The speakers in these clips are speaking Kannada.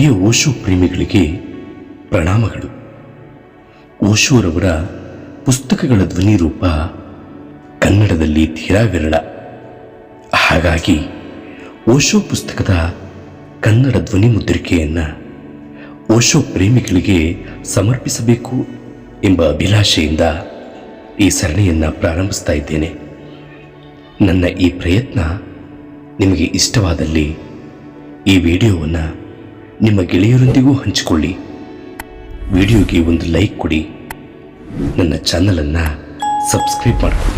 ಪ್ರಿಯ ಓಶು ಪ್ರೇಮಿಗಳಿಗೆ ಪ್ರಣಾಮಗಳು. ಓಶೋರವರ ಪುಸ್ತಕಗಳ ಧ್ವನಿ ರೂಪ ಕನ್ನಡದಲ್ಲಿ ತೀರಾ ವಿರಳ ಹಾಗಾಗಿ ಓಶೋ ಪುಸ್ತಕದ ಕನ್ನಡ ಧ್ವನಿ ಮುದ್ರಿಕೆಯನ್ನು ಓಶೋ ಪ್ರೇಮಿಗಳಿಗೆ ಸಮರ್ಪಿಸಬೇಕು ಎಂಬ ಅಭಿಲಾಷೆಯಿಂದ ಈ ಸರಣಿಯನ್ನು ಪ್ರಾರಂಭಿಸ್ತಾ ಇದ್ದೇನೆ. ನನ್ನ ಈ ಪ್ರಯತ್ನ ನಿಮಗೆ ಇಷ್ಟವಾದಲ್ಲಿ ಈ ವಿಡಿಯೋವನ್ನು ನಿಮ್ಮ ಗೆಳೆಯರೊಂದಿಗೂ ಹಂಚಿಕೊಳ್ಳಿ. ವಿಡಿಯೋಗೆ ಒಂದು ಲೈಕ್ ಕೊಡಿ. ನನ್ನ ಚಾನಲನ್ನು ಸಬ್ಸ್ಕ್ರೈಬ್ ಮಾಡಿಕೊಳ್ಳಿ.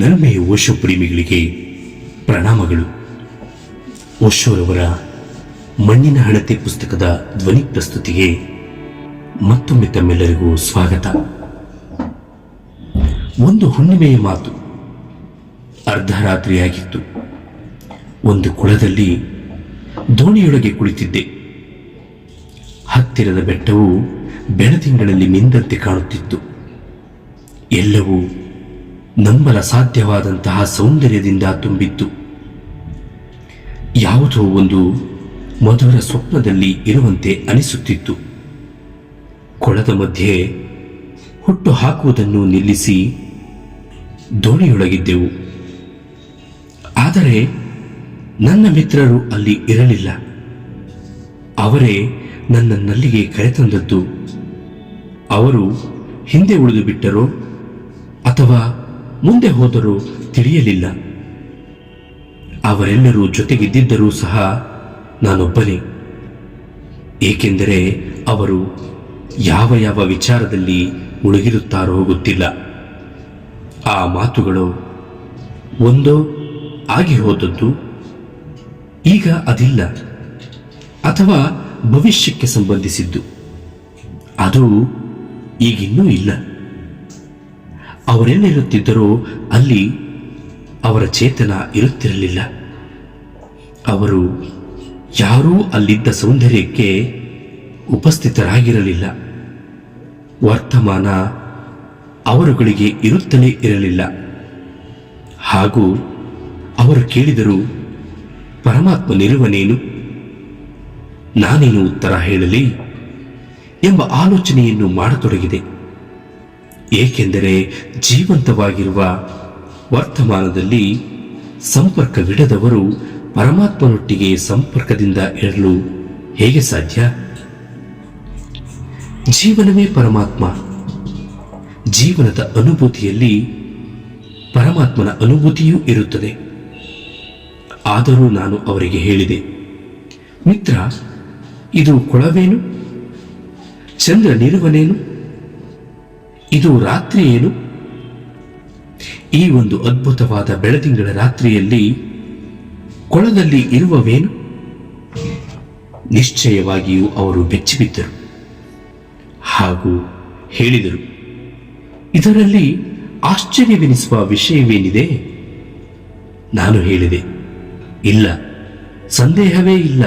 ನರಮೆಯ ಓಶೋ ಪ್ರೇಮಿಗಳಿಗೆ ಪ್ರಣಾಮಗಳು. ಓಶೋರವರ ಮಣ್ಣಿನ ಹಣತೆ ಪುಸ್ತಕದ ಧ್ವನಿ ಪ್ರಸ್ತುತಿಗೆ ಮತ್ತೊಮ್ಮೆ ತಮ್ಮೆಲ್ಲರಿಗೂ ಸ್ವಾಗತ. ಒಂದು ಹುಣ್ಣಿಮೆಯ ಮಾತು. ಅರ್ಧರಾತ್ರಿಯಾಗಿತ್ತು. ಒಂದು ಕುಳದಲ್ಲಿ ದೋಣಿಯೊಳಗೆ ಕುಳಿತಿದ್ದೆ. ಹತ್ತಿರದ ಬೆಟ್ಟವು ಬೆಳದಿಂಗಳಲ್ಲಿ ಮಿಂದಂತೆ ಕಾಣುತ್ತಿತ್ತು. ಎಲ್ಲವೂ ನಂಬಲ ಸಾಧ್ಯವಾದಂತಹ ಸೌಂದರ್ಯದಿಂದ ತುಂಬಿತ್ತು. ಯಾವುದೋ ಒಂದು ಮಧುರ ಸ್ವಪ್ನದಲ್ಲಿ ಇರುವಂತೆ ಅನಿಸುತ್ತಿತ್ತು. ಕೊಳದ ಮಧ್ಯೆ ಹುಟ್ಟು ಹಾಕುವುದನ್ನು ನಿಲ್ಲಿಸಿ ದೋಣಿಯೊಳಗಿದ್ದೆವು. ಆದರೆ ನನ್ನ ಮಿತ್ರರು ಅಲ್ಲಿ ಇರಲಿಲ್ಲ. ಅವರೇ ನನ್ನ ನಲ್ಲಿಗೆ ಕರೆತಂದದ್ದು. ಅವರು ಹಿಂದೆ ಉಳಿದು ಬಿಟ್ಟರೋ ಅಥವಾ ಮುಂದೆ ಹೋದರೂ ತಿಳಿಯಲಿಲ್ಲ. ಅವರೆಲ್ಲರೂ ಜೊತೆಗಿದ್ದಿದ್ದರೂ ಸಹ ನಾನೊಬ್ಬನೇ. ಏಕೆಂದರೆ ಅವರು ಯಾವ ಯಾವ ವಿಚಾರದಲ್ಲಿ ಮುಳುಗಿರುತ್ತಾರೋ ಗೊತ್ತಿಲ್ಲ. ಆ ಮಾತುಗಳು ಒಂದೋ ಆಗಿ ಹೋದದ್ದು? ಈಗ ಅದಿಲ್ಲ. ಅಥವಾ ಭವಿಷ್ಯಕ್ಕೆ ಸಂಬಂಧಿಸಿದ್ದು. ಅದು ಈಗಿನ್ನೂ ಇಲ್ಲ. ಅವರೆಲ್ಲಿರುತ್ತಿದ್ದರೋ ಅಲ್ಲಿ ಅವರ ಚೇತನ ಇರುತ್ತಿರಲಿಲ್ಲ. ಅವರು ಯಾರೂ ಅಲ್ಲಿದ್ದ ಸೌಂದರ್ಯಕ್ಕೆ ಉಪಸ್ಥಿತರಾಗಿರಲಿಲ್ಲ. ವರ್ತಮಾನ ಅವರುಗಳಿಗೆ ಇರುತ್ತಲೇ ಇರಲಿಲ್ಲ. ಹಾಗೂ ಅವರು ಕೇಳಿದರು, ಪರಮಾತ್ಮ ಪರಮಾತ್ಮನಿರುವನೇನು ನಾನೇನು ಉತ್ತರ ಹೇಳಲಿ? ಎಂಬ ಆಲೋಚನೆಯನ್ನು ಮಾಡತೊಡಗಿದೆ. ಏಕೆಂದರೆ ಜೀವಂತವಾಗಿರುವ ವರ್ತಮಾನದಲ್ಲಿ ಸಂಪರ್ಕವಿಡದವರು ಪರಮಾತ್ಮನೊಟ್ಟಿಗೆ ಸಂಪರ್ಕದಿಂದ ಇರಲು ಹೇಗೆ ಸಾಧ್ಯ? ಜೀವನವೇ ಪರಮಾತ್ಮ. ಜೀವನದ ಅನುಭೂತಿಯಲ್ಲಿ ಪರಮಾತ್ಮನ ಅನುಭೂತಿಯೂ ಇರುತ್ತದೆ. ಆದರೂ ನಾನು ಅವರಿಗೆ ಹೇಳಿದೆ, ಮಿತ್ರ, ಇದು ಕೊಳವೇನು? ಚಂದ್ರನಿರುವನೇನು ಇದು ರಾತ್ರಿ ಏನು? ಈ ಒಂದು ಅದ್ಭುತವಾದ ಬೆಳದಿಂಗಳ ರಾತ್ರಿಯಲ್ಲಿ ಕೊಳದಲ್ಲಿ ಇರುವವೇನು? ನಿಶ್ಚಯವಾಗಿಯೂ ಅವರು ಬೆಚ್ಚಿಬಿದ್ದರು ಹಾಗೂ ಹೇಳಿದರು ಇದರಲ್ಲಿ ಆಶ್ಚರ್ಯವೆನಿಸುವ ವಿಷಯವೇನಿದೆ? ನಾನು ಹೇಳಿದೆ, ಇಲ್ಲ, ಸಂದೇಹವೇ ಇಲ್ಲ,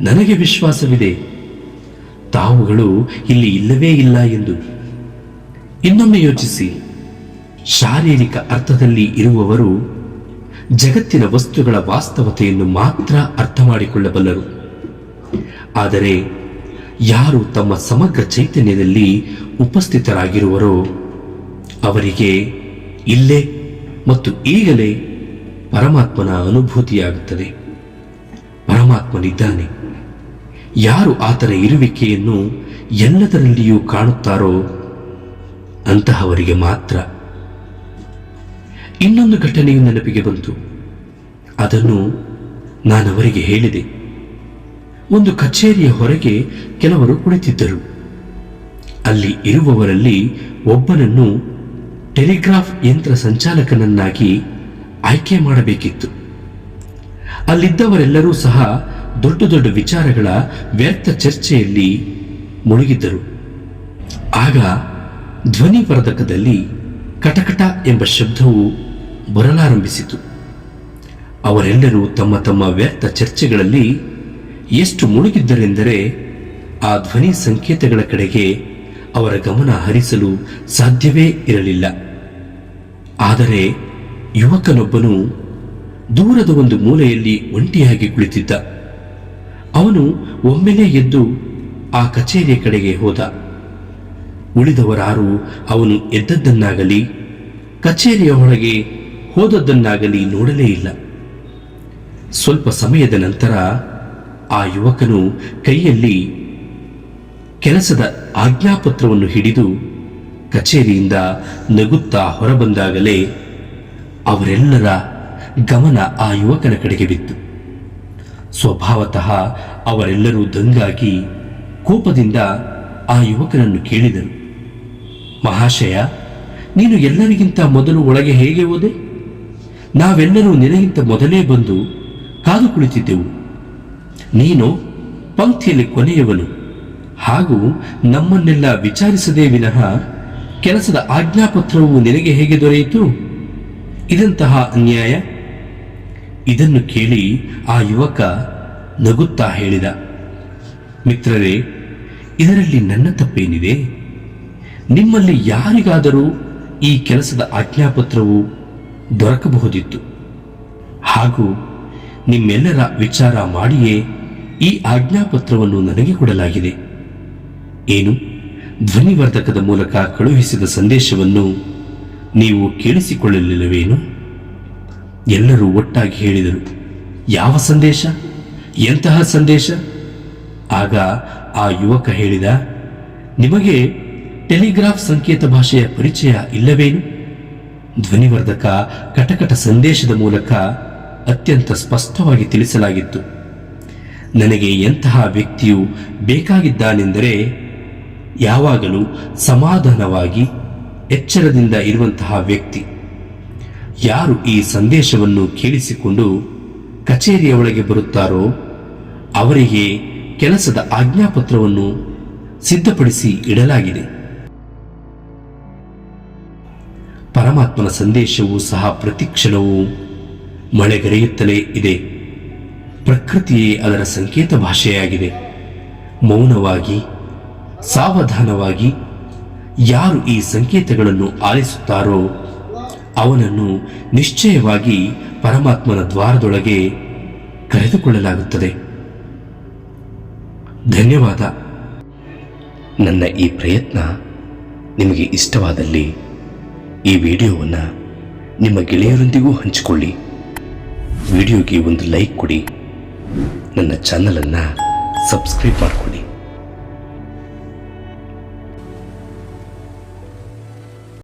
ನನಗೆ ವಿಶ್ವಾಸವಿದೆ. ತಾವುಗಳು ಇಲ್ಲಿ ಇಲ್ಲವೇ ಇಲ್ಲ ಎಂದು. ಇನ್ನೊಮ್ಮೆ ಯೋಚಿಸಿ, ಶಾರೀರಿಕ ಅರ್ಥದಲ್ಲಿ ಇರುವವರು ಜಗತ್ತಿನ ವಸ್ತುಗಳ ವಾಸ್ತವತೆಯನ್ನು ಮಾತ್ರ ಅರ್ಥ ಮಾಡಿಕೊಳ್ಳಬಲ್ಲರು. ಆದರೆ ಯಾರು ತಮ್ಮ ಸಮಗ್ರ ಚೈತನ್ಯದಲ್ಲಿ ಉಪಸ್ಥಿತರಾಗಿರುವರೋ ಅವರಿಗೆ ಇಲ್ಲೇ ಮತ್ತು ಈಗಲೇ ಪರಮಾತ್ಮನ ಅನುಭೂತಿಯಾಗುತ್ತದೆ. ಪರಮಾತ್ಮನಿದ್ದಾನೆ. ಯಾರು ಆತನ ಇರುವಿಕೆಯನ್ನು ಎಲ್ಲದರಲ್ಲಿಯೂ ಕಾಣುತ್ತಾರೋ ಅಂತಹವರಿಗೆ ಮಾತ್ರ. ಇನ್ನೊಂದು ಘಟನೆಯು ನೆನಪಿಗೆ ಬಂತು. ಅದನ್ನು ನಾನವರಿಗೆ ಹೇಳಿದೆ. ಒಂದು ಕಚೇರಿಯ ಹೊರಗೆ ಕೆಲವರು ಕುಳಿತಿದ್ದರು. ಅಲ್ಲಿ ಇರುವವರಲ್ಲಿ ಒಬ್ಬನನ್ನು ಟೆಲಿಗ್ರಾಫ್ ಯಂತ್ರ ಸಂಚಾಲಕನನ್ನಾಗಿ ಆಯ್ಕೆ ಮಾಡಬೇಕಿತ್ತು. ಅಲ್ಲಿದ್ದವರೆಲ್ಲರೂ ಸಹ ದೊಡ್ಡ ದೊಡ್ಡ ವಿಚಾರಗಳ ವ್ಯರ್ಥ ಚರ್ಚೆಯಲ್ಲಿ ಮುಳುಗಿದ್ದರು. ಆಗ ಧ್ವನಿ ವರ್ಧಕದಲ್ಲಿ ಕಟಕಟ ಎಂಬ ಶಬ್ದವು ಬರಲಾರಂಭಿಸಿತು. ಅವರೆಲ್ಲರೂ ತಮ್ಮ ತಮ್ಮ ವ್ಯರ್ಥ ಚರ್ಚೆಗಳಲ್ಲಿ ಎಷ್ಟು ಮುಳುಗಿದ್ದರೆಂದರೆ ಆ ಧ್ವನಿ ಸಂಕೇತಗಳ ಕಡೆಗೆ ಅವರ ಗಮನ ಹರಿಸಲು ಸಾಧ್ಯವೇ ಇರಲಿಲ್ಲ. ಆದರೆ ಯುವಕನೊಬ್ಬನು ದೂರದ ಒಂದು ಮೂಲೆಯಲ್ಲಿ ಒಂಟಿಯಾಗಿ ಕುಳಿತಿದ್ದ. ಅವನು ಒಮ್ಮೆಲೇ ಎದ್ದು ಆ ಕಚೇರಿಯ ಕಡೆಗೆ ಹೋದ. ಉಳಿದವರಾರು ಅವನು ಎದ್ದದ್ದನ್ನಾಗಲಿ, ಕಚೇರಿಯ ಒಳಗೆ ಹೋದದ್ದನ್ನಾಗಲಿ ನೋಡಲೇ ಇಲ್ಲ. ಸ್ವಲ್ಪ ಸಮಯದ ನಂತರ ಆ ಯುವಕನು ಕೈಯಲ್ಲಿ ಕೆಲಸದ ಆಜ್ಞಾಪತ್ರವನ್ನು ಹಿಡಿದು ಕಚೇರಿಯಿಂದ ನಗುತ್ತಾ ಹೊರಬಂದಾಗಲೇ ಅವರೆಲ್ಲರ ಗಮನ ಆ ಯುವಕನ ಕಡೆಗೆ ಬಿತ್ತು. ಸ್ವಭಾವತಃ ಅವರೆಲ್ಲರೂ ದಂಗಾಗಿ ಕೋಪದಿಂದ ಆ ಯುವಕನನ್ನು ಕೇಳಿದರು. ಮಹಾಶಯ, ನೀನು ಎಲ್ಲರಿಗಿಂತ ಮೊದಲು ಒಳಗೆ ಹೇಗೆ ಹೋದೆ? ನಾವೆಲ್ಲರೂ ನಿನಗಿಂತ ಮೊದಲೇ ಬಂದು ಕಾದು ಕುಳಿತಿದ್ದೆವು. ನೀನು ಪಂಕ್ತಿಯಲ್ಲಿ ಕೊನೆಯವನು. ಹಾಗೂ ನಮ್ಮನ್ನೆಲ್ಲ ವಿಚಾರಿಸದೇ ವಿನಃ ಕೆಲಸದ ಆಜ್ಞಾಪತ್ರವು ನಿನಗೆ ಹೇಗೆ ದೊರೆಯಿತು? ಇದಂತಹ ಅನ್ಯಾಯ? ಇದನ್ನು ಕೇಳಿ ಆ ಯುವಕ ನಗುತ್ತಾ ಹೇಳಿದ, ಮಿತ್ರರೇ, ಇದರಲ್ಲಿ ನನ್ನ ತಪ್ಪೇನಿದೆ? ನಿಮ್ಮಲ್ಲಿ ಯಾರಿಗಾದರೂ ಈ ಕೆಲಸದ ಆಜ್ಞಾಪತ್ರವು ದೊರಕಬಹುದಿತ್ತು? ಹಾಗೂ ನಿಮ್ಮೆಲ್ಲರ ವಿಚಾರ ಮಾಡಿಯೇ ಈ ಆಜ್ಞಾಪತ್ರವನ್ನು ನನಗೆ ಕೊಡಲಾಗಿದೆ. ಏನು? ಧ್ವನಿವರ್ಧಕದ ಮೂಲಕ ಕಳುಹಿಸಿದ ಸಂದೇಶವನ್ನು ನೀವು ಕೇಳಿಸಿಕೊಳ್ಳಲಿಲ್ಲವೇನು? ಎಲ್ಲರೂ ಒಟ್ಟಾಗಿ ಹೇಳಿದರು, ಯಾವ ಸಂದೇಶ? ಎಂತಹ ಸಂದೇಶ? ಆಗ ಆ ಯುವಕ ಹೇಳಿದ, ನಿಮಗೆ ಟೆಲಿಗ್ರಾಫ್ ಸಂಕೇತ ಭಾಷೆಯ ಪರಿಚಯ ಇಲ್ಲವೇನು? ಧ್ವನಿವರ್ಧಕ ಕಟಕಟ ಸಂದೇಶದ ಮೂಲಕ ಅತ್ಯಂತ ಸ್ಪಷ್ಟವಾಗಿ ತಿಳಿಸಲಾಗಿತ್ತು, ನನಗೆ ಎಂತಹ ವ್ಯಕ್ತಿಯು ಬೇಕಾಗಿದ್ದಾನೆಂದರೆ ಯಾವಾಗಲೂ ಸಮಾಧಾನವಾಗಿ ಎಚ್ಚರದಿಂದ ಇರುವಂತಹ ವ್ಯಕ್ತಿ. ಯಾರು ಈ ಸಂದೇಶವನ್ನು ಕೇಳಿಸಿಕೊಂಡು ಕಚೇರಿಯ ಒಳಗೆ ಬರುತ್ತಾರೋ, ಅವರಿಗೆ ಕೆಲಸದ ಆಜ್ಞಾಪತ್ರವನ್ನು ಸಿದ್ಧಪಡಿಸಿ ಇಡಲಾಗಿದೆ. ಪರಮಾತ್ಮನ ಸಂದೇಶವೂ ಸಹ ಪ್ರತಿಕ್ಷಣವೂ ಮಳೆಗರೆಯುತ್ತಲೇ ಇದೆ. ಪ್ರಕೃತಿಯೇ ಅದರ ಸಂಕೇತ ಭಾಷೆಯಾಗಿದೆ. ಮೌನವಾಗಿ ಸಾವಧಾನವಾಗಿ ಯಾರು ಈ ಸಂಕೇತಗಳನ್ನು ಆಲಿಸುತ್ತಾರೋ ಅವನನ್ನು ನಿಶ್ಚಯವಾಗಿ ಪರಮಾತ್ಮನ ದ್ವಾರದೊಳಗೆ ಕರೆದುಕೊಳ್ಳಲಾಗುತ್ತದೆ. ಧನ್ಯವಾದ. ನನ್ನ ಈ ಪ್ರಯತ್ನ ನಿಮಗೆ ಇಷ್ಟವಾದಲ್ಲಿ ಈ ವಿಡಿಯೋವನ್ನು ನಿಮ್ಮ ಗೆಳೆಯರೊಂದಿಗೂ ಹಂಚಿಕೊಳ್ಳಿ. ವಿಡಿಯೋಗೆ ಒಂದು ಲೈಕ್ ಕೊಡಿ. ನನ್ನ ಚಾನಲನ್ನು ಸಬ್ಸ್ಕ್ರೈಬ್ ಮಾಡಿಕೊಡಿ.